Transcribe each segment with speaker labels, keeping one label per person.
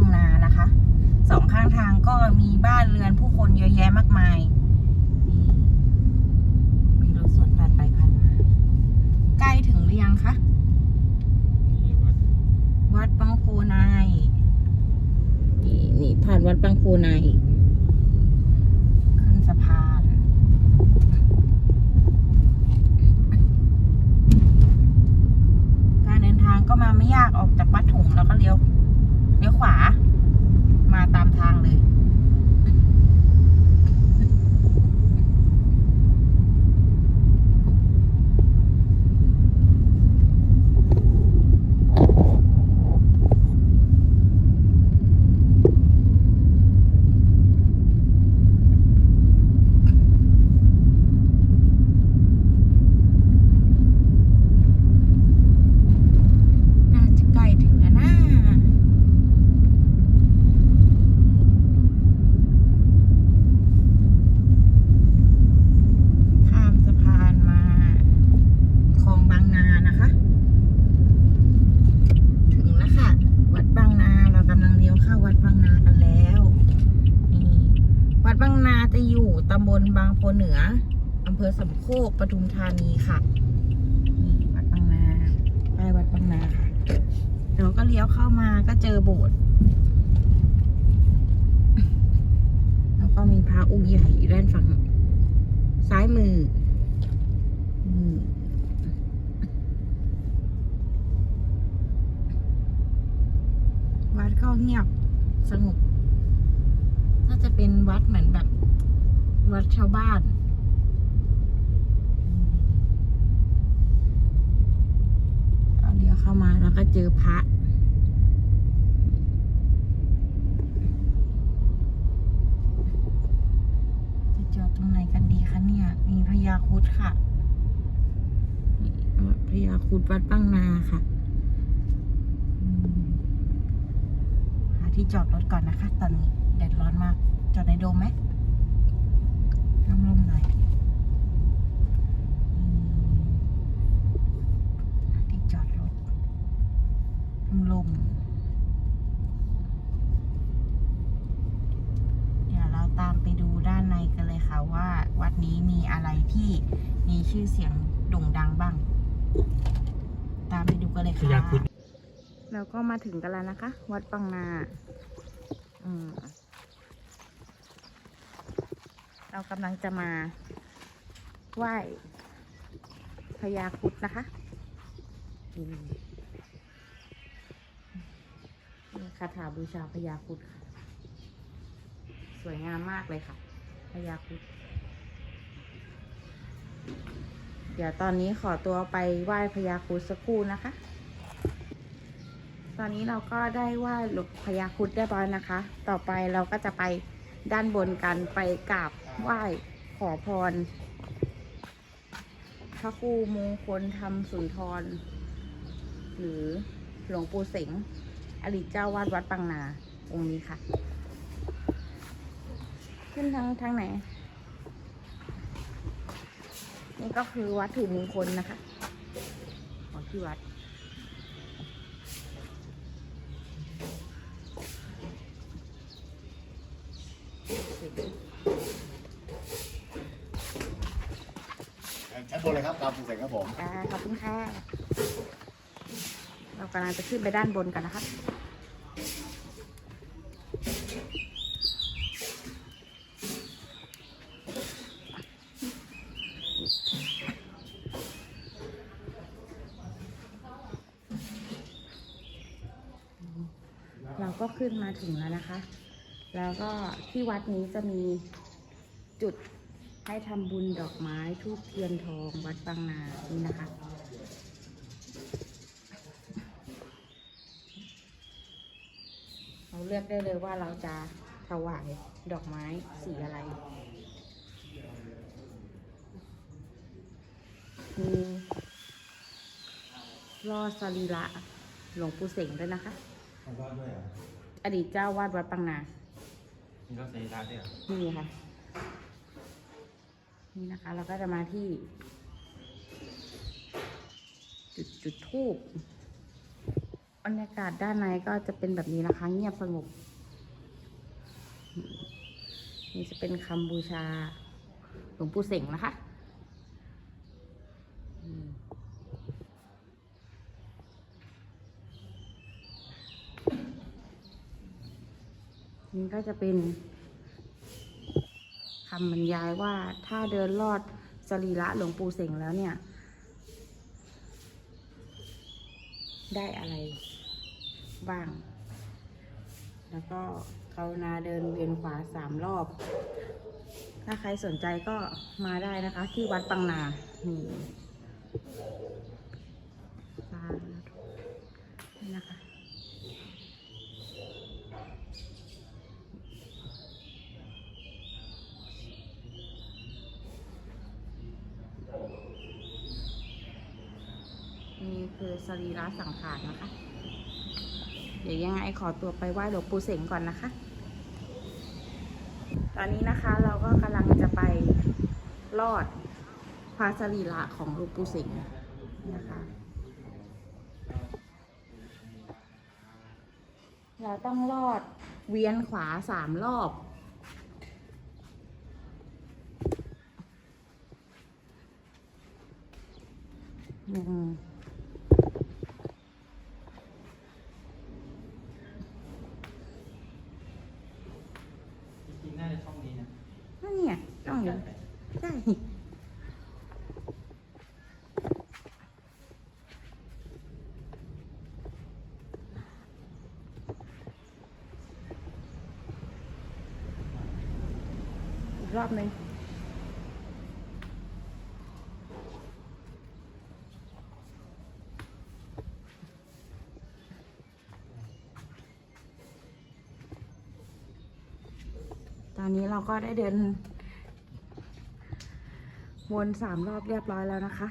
Speaker 1: างนานะคะสองข้างทางก็มีบ้านเรือนผู้คนเยอะแยะมากมายนี่มีรถสวนผ่านไปผ่านมาใกล้ถึงหรือยังคะ
Speaker 2: นี่วัด
Speaker 1: วัดบางโพนายนี่นี่ผ่านวัดบางโพนายขึ้นสะพาน การเดินทางก็มาไม่ยากออกจากวัดถุงแล้วก็เลี้ยวเลี้ยวขวา มาตามทางเลย น่าจะใกล้ถึงแล้วนะข้ามสะพานมาคลองบางนานะคะ ถึงแล้วค่ะ วัดบางนาเรากำลังเลี้ยวเข้าวัดบางนากันแล้วนี่วัดบางนาจะ อยู่ตำบลบางโพเหนืออำเภอสำโคกปทุมธานีค่ะนี่วัดบางนาป้ายวัดบางนาค่ะเราก็เลี้ยวเข้ามาก็เจอโบสถ์แล้วก็มีพระองค์ใหญ่อยู่ด้านฝั่งซ้ายมือวัดก็เงียบสงบน่าจะเป็นวัดเหมือนแบบ วัดชาวบ้าน เดี๋ยวเข้ามาแล้วก็เจอพระจะจอดตรงไหนกันดีคะเนี่ย มีพญาคุดค่ะพญาคุดวัดปั้งนาค่ะหาที่จอดรถก่อนนะคะ ตอนนี้แดดร้อนมาก จอดในโดมไหมร่มๆหน่อยอืม ที่จอดรถลมเดี๋ยวเราตามไปดูด้านในกันเลยค่ะว่า วัดนี้มีอะไรที่มี ชื่อเสียงโด่งดังบ้าง ตามไปดูกันเลย
Speaker 2: พ
Speaker 1: ค่ะ
Speaker 2: ญาครุฑ
Speaker 1: เราก็มาถึงกันแล้วนะคะ วัดปังนาอืมเรากำลังจะมาไหว้พญาครุดนะคะอืมนี่คาถาบูชาพญาครุดค่ะ สวยงามมากเลยค่ะพญาครุด เดี๋ยวตอนนี้ขอตัวไปไหว้พญาครุดสักครู่นะคะ ตอนนี้เราก็ได้ไหว้หลวงพญาครุดเรียบร้อยนะคะ ต่อไปเราก็จะไปด้านบนกันไปกราบไหว้ขอพร พระครูมงคลธรรมสุนทร หรือหลวงปู่เสงอดีตเจ้าวาดวัดปังนาองค์นี้ค่ะ ขึ้นทางทางไหน นี่ก็คือวัตถุมงคลนะคะ ของที่วัด
Speaker 3: ชั้นบนเลยครับตามคุณเสกครับผม
Speaker 1: อ่าขอบคุณค่ะ เรากำลังจะขึ้นไปด้านบนกันนะคะ เราก็ขึ้น มาถึงแล้วนะคะ แล้วก็ที่วัดนี้จะมีจุดให้ทำบุญดอกไม้ทูบเทียนทองวัดบางนานี่นะคะ เราเลือกได้เลยว่าเราจะถวายดอกไม้สีอะไร มีรอสรีระหลวงปู่เสงด้วยนะคะ อดีตเจ้าวาดวัดปังนา
Speaker 2: มีรถไฟฟ้าด้วยเหรอ
Speaker 1: นี่ค่ะ นี่นะคะ เราก็จะมาที่ จุดจุดทูบบรรยากาศด้านในก็จะเป็นแบบนี้นะคะ เงียบสงบนี่จะเป็นคำบูชาหลวงปู่เสงนะคะอืมนี่ ก็จะเป็นคำบรรยายว่าถ้าเดินลอดสรีระหลวงปู่เสงแล้วเนี่ย ได้อะไรบ้าง แล้วก็กรุณาเดินเวียนขวาสามรอบ ถ้าใครสนใจก็มาได้นะคะ ที่วัดปังนานี่สาธุนี่นะคะ นี่คือส รีระสังขารนะคะ เดี๋ยวยังไงขอตัวไปไหว้หลวงปู่เสงก่อนนะคะ ตอนนี้นะคะเราก็กำลังจะไปลอดพระสรีระของหลวงปู่เสงนะคะ เราต้องลอดเวียนขวาสามรอบหนึ่ง
Speaker 2: จริงๆน่าจะช่องนี้นะ
Speaker 1: นั่นเนี่ยต้องอยู่ใช่ อีก รอบหนึ่งตอนนี้เราก็ได้เดิน วนสามรอบเรียบร้อยแล้วนะคะ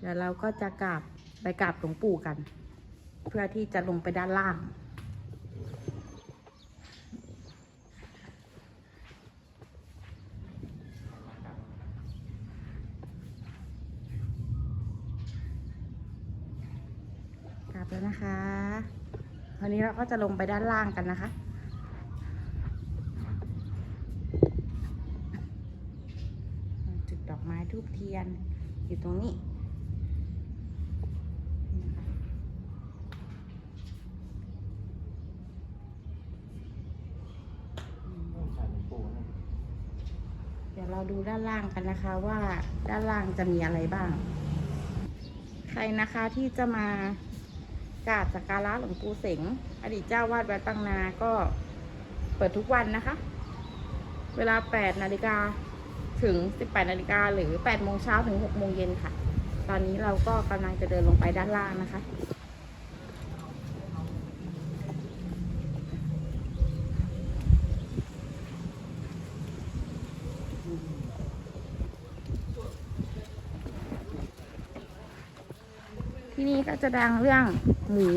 Speaker 1: เดี๋ยวเราก็จะกราบไปกราบหลวงปู่กัน เพื่อที่จะลงไปด้านล่าง แล้วนะคะวันนี้เราก็จะลงไปด้านล่างกันนะคะ จุดดอกไม้ทูบเทียนอยู่ตรงนี้เดี๋ยวเราดูด้านล่างกันนะคะว่าด้านล่างจะมีอะไรบ้าง ใครนะคะที่จะมา กราบสักการะหลวงปู่เสงอดีตเจ้าวาดวัดปังนาก็เปิดทุกวันนะคะ เวลา 8 นาฬิกาถึง 18 นาฬิกาหรือ 8 โมงเช้าถึง 6 โมงเย็นค่ะ ตอนนี้เราก็กำลังจะเดินลงไปด้านล่างนะคะ ที่นี่ก็จะดังเรื่องหมู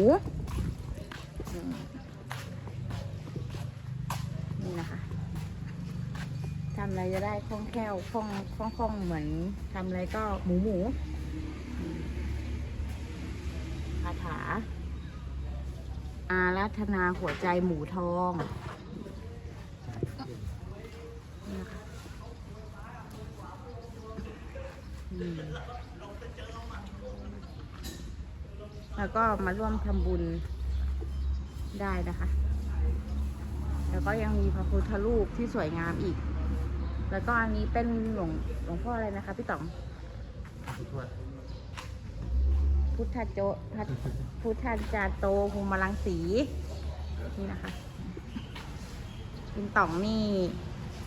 Speaker 1: นี่นะคะทำอะไรจะได้คล่องแคล่วคล่องคล่องคล่องเหมือนทำอะไรก็หมูหมูคาถา อารัธนาหัวใจหมูทองนี่นะคะอืม แล้วก็มาร่วมทำบุญได้นะคะ แล้วก็ยังมีพระพุทธรูปที่สวยงามอีก แล้วก็อันนี้เป็นหลวงหลวงพ่ออะไรนะคะพี่ต๋อง พุทธโจพ,พุทธจาโตภูมิลังสี นี่นะคะคุณต๋องนี่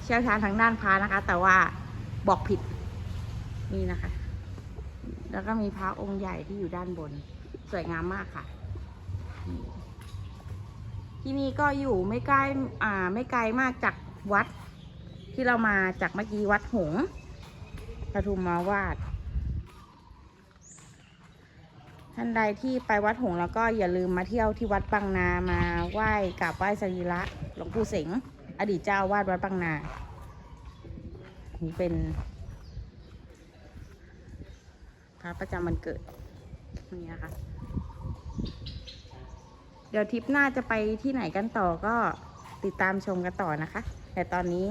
Speaker 1: เชี่ยวชาญทางด้านพระนะคะ แต่ว่าบอกผิดนี่นะคะ แล้วก็มีพระองค์ใหญ่ที่อยู่ด้านบน สวยงามมากค่ะ ที่นี่ก็อยู่ไม่ใกล้อ่าไม่ไกลมากจากวัด ที่เรามาจากเมื่อกี้วัดหงส์ปทุมมาวาด ท่านใดที่ไปวัดหงส์แล้วก็อย่าลืมมาเที่ยวที่วัดปังนามาไหว้กราบไหว้สรีระหลวงปู่เสงอดีตเจ้าอาวาดวัดปังนานี่เป็นพระประจำวันเกิดนี่นะคะ เดี๋ยวทริปหน้าจะไปที่ไหนกันต่อก็ติดตามชมกันต่อนะคะ แต่ตอนนี้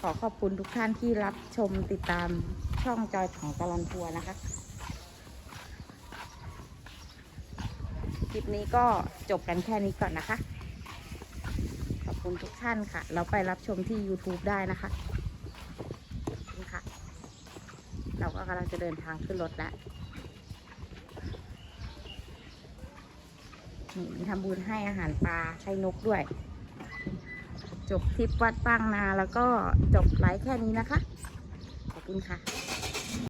Speaker 1: ขอขอบคุณทุกท่านที่รับชมติดตามช่องจอยของตลอนทัวร์นะคะ คลิปนี้ก็จบกันแค่นี้ก่อนนะคะ ขอบคุณทุกท่านค่ะ เราไปรับชมที่ YouTube ได้นะคะค่ะ เราก็กำลังจะเดินทางขึ้นรถแล้ว นี่มีทำบุญให้อาหารปลาให้นกด้วย จบทริปวัดปางนาแล้วก็จบไลฟ์แค่นี้นะคะ ขอบคุณค่ะ